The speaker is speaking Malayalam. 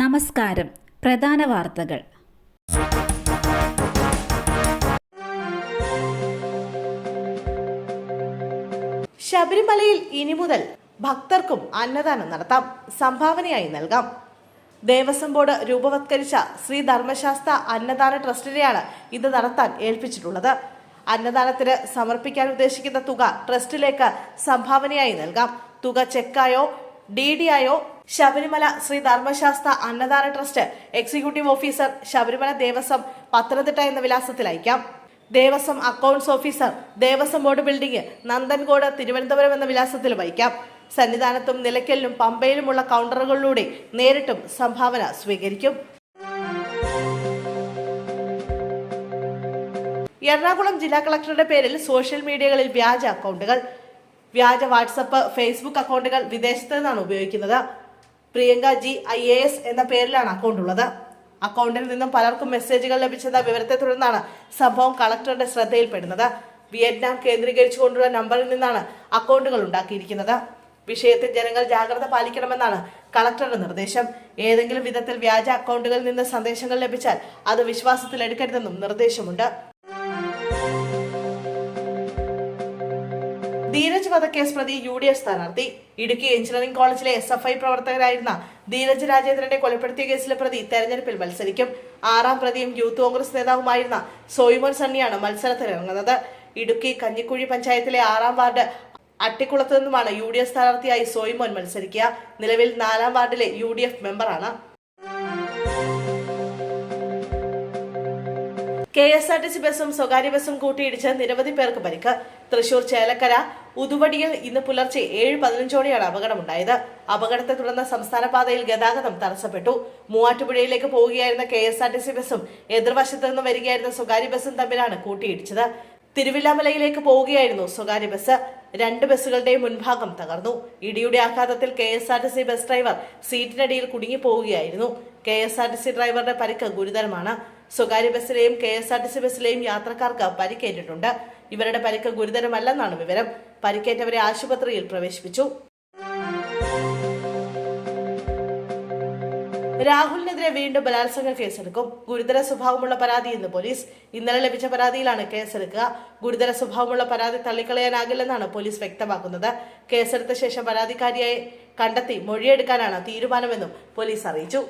നമസ്കാരം. പ്രധാന വാർത്തകൾ. ശബരിമലയിൽ ഇനി മുതൽ ഭക്തർക്കും അന്നദാനം നടത്താം. സംഭാവനയായി നൽകാം. ദേവസ്വം ബോർഡ് രൂപവത്കരിച്ച ശ്രീ ധർമ്മശാസ്ത്ര അന്നദാന ട്രസ്റ്റിനെയാണ് ഇത് നടത്താൻ ഏൽപ്പിച്ചിട്ടുള്ളത്. അന്നദാനത്തിന് സമർപ്പിക്കാൻ ഉദ്ദേശിക്കുന്ന തുക ട്രസ്റ്റിലേക്ക് സംഭാവനയായി നൽകാം. തുക ചെക്കായോ ഡി ഡി ആയോ Sabarimala Sri Dharmashastra Annadana trust executive officer Sabarimala Devaswom Pathanamthitta എന്ന വിലാസത്തിൽ അയക്കാം. Devaswom accounts officer Devaswom board building Nanthancode Thiruvananthapuram എന്ന വിലാസത്തിൽ വഹിക്കാം സന്നിധാനത്തും നിലയ്ക്കലിലും പമ്പയിലുമുള്ള കൗണ്ടറുകളിലൂടെ നേരിട്ടും സംഭാവന സ്വീകരിക്കും. എറണാകുളം ജില്ലാ കളക്ടറുടെ പേരിൽ സോഷ്യൽ മീഡിയകളിൽ വ്യാജ അക്കൗണ്ടുകൾ. വ്യാജ വാട്സപ്പ് ഫേസ്ബുക്ക് അക്കൗണ്ടുകൾ വിദേശത്ത് നിന്നാണ് ഉപയോഗിക്കുന്നത്. Priyanka G I A S എന്ന പേരിലാണ് അക്കൗണ്ട് ഉള്ളത്. അക്കൗണ്ടിൽ നിന്നും പലർക്കും മെസ്സേജുകൾ ലഭിച്ചെന്ന വിവരത്തെ തുടർന്നാണ് സംഭവം കളക്ടറുടെ ശ്രദ്ധയിൽപ്പെടുന്നത്. വിയറ്റ്നാം കേന്ദ്രീകരിച്ചുകൊണ്ടുള്ള നമ്പറിൽ നിന്നാണ് അക്കൗണ്ടുകൾ ഉണ്ടാക്കിയിരിക്കുന്നത്. വിഷയത്തിൽ ജനങ്ങൾ ജാഗ്രത പാലിക്കണമെന്നാണ് കളക്ടറുടെ നിർദ്ദേശം. ഏതെങ്കിലും വിധത്തിൽ വ്യാജ അക്കൗണ്ടുകളിൽ നിന്ന് സന്ദേശങ്ങൾ ലഭിച്ചാൽ അത് വിശ്വാസത്തിൽ എടുക്കരുതെന്നും നിർദ്ദേശമുണ്ട്. ധീരജ് വധക്കേസ് പ്രതി യു ഡി എഫ് സ്ഥാനാർത്ഥി. ഇടുക്കി എഞ്ചിനീയറിംഗ് കോളേജിലെ എസ് എഫ് ഐ പ്രവർത്തകരായിരുന്ന ധീരജ് രാജേന്ദ്രനെ കൊലപ്പെടുത്തിയ കേസിലെ പ്രതി തെരഞ്ഞെടുപ്പിൽ മത്സരിക്കും. ആറാം പ്രതിയും യൂത്ത് കോൺഗ്രസ് നേതാവുമായിരുന്ന സോയിമോൻ സണ്ണിയാണ് മത്സരത്തിനിറങ്ങുന്നത്. ഇടുക്കി കഞ്ഞിക്കുഴി പഞ്ചായത്തിലെ ആറാം വാർഡ് അട്ടിക്കുളത്ത് നിന്നുമാണ് യു ഡി എഫ് സ്ഥാനാർത്ഥിയായി സോയിമോൻ മത്സരിക്കുക. നിലവിൽ നാലാം വാർഡിലെ യു ഡി എഫ് മെമ്പറാണ്. K S R T C ബസും സ്വകാര്യ ബസും കൂട്ടിയിടിച്ച് നിരവധി പേർക്ക് പരിക്ക്. തൃശൂർ ചേലക്കര ഉതുവടിയിൽ ഇന്ന് പുലർച്ചെ ഏഴ് പതിനഞ്ചോടെയാണ് അപകടമുണ്ടായത്. അപകടത്തെ തുടർന്ന് സംസ്ഥാന പാതയിൽ ഗതാഗതം തടസ്സപ്പെട്ടു. മൂവാറ്റുപുഴയിലേക്ക് പോവുകയായിരുന്ന K S R T C ബസും എതിർവശത്തു നിന്ന് വരികയായിരുന്ന സ്വകാര്യ ബസും തമ്മിലാണ് കൂട്ടിയിടിച്ചത്. തിരുവില്ലാമലയിലേക്ക് പോവുകയായിരുന്നു സ്വകാര്യ ബസ്. രണ്ട് ബസ്സുകളുടെയും മുൻഭാഗം തകർന്നു. ഇടിയുടെ ആഘാതത്തിൽ K S R T C bus driver സീറ്റിനടിയിൽ കുടുങ്ങി പോവുകയായിരുന്നു K S R T C ഡ്രൈവറുടെ പരിക്ക് ഗുരുതരമാണ്. സ്വകാര്യ ബസ്സിലെയും K S R T C ബസ്സിലെയും യാത്രക്കാർക്ക് പരിക്കേറ്റിട്ടുണ്ട്. ഇവരുടെ പരിക്ക് ഗുരുതരമല്ലെന്നാണ് വിവരം. പരിക്കേറ്റവരെ ആശുപത്രിയിൽ പ്രവേശിപ്പിച്ചു. രാഹുലിനെതിരെ വീണ്ടും ബലാത്സംഗ കേസെടുക്കും. ഗുരുതര സ്വഭാവമുള്ള പരാതി എന്ന് പോലീസ്. ഇന്നലെ ലഭിച്ച പരാതിയിലാണ് കേസെടുക്കുക. ഗുരുതര സ്വഭാവമുള്ള പരാതി തള്ളിക്കളയാനാകില്ലെന്നാണ് പോലീസ് വ്യക്തമാക്കുന്നത്. കേസെടുത്ത ശേഷം പരാതിക്കാരിയെ കണ്ടെത്തി മൊഴിയെടുക്കാനാണ് തീരുമാനമെന്നും പോലീസ് അറിയിച്ചു.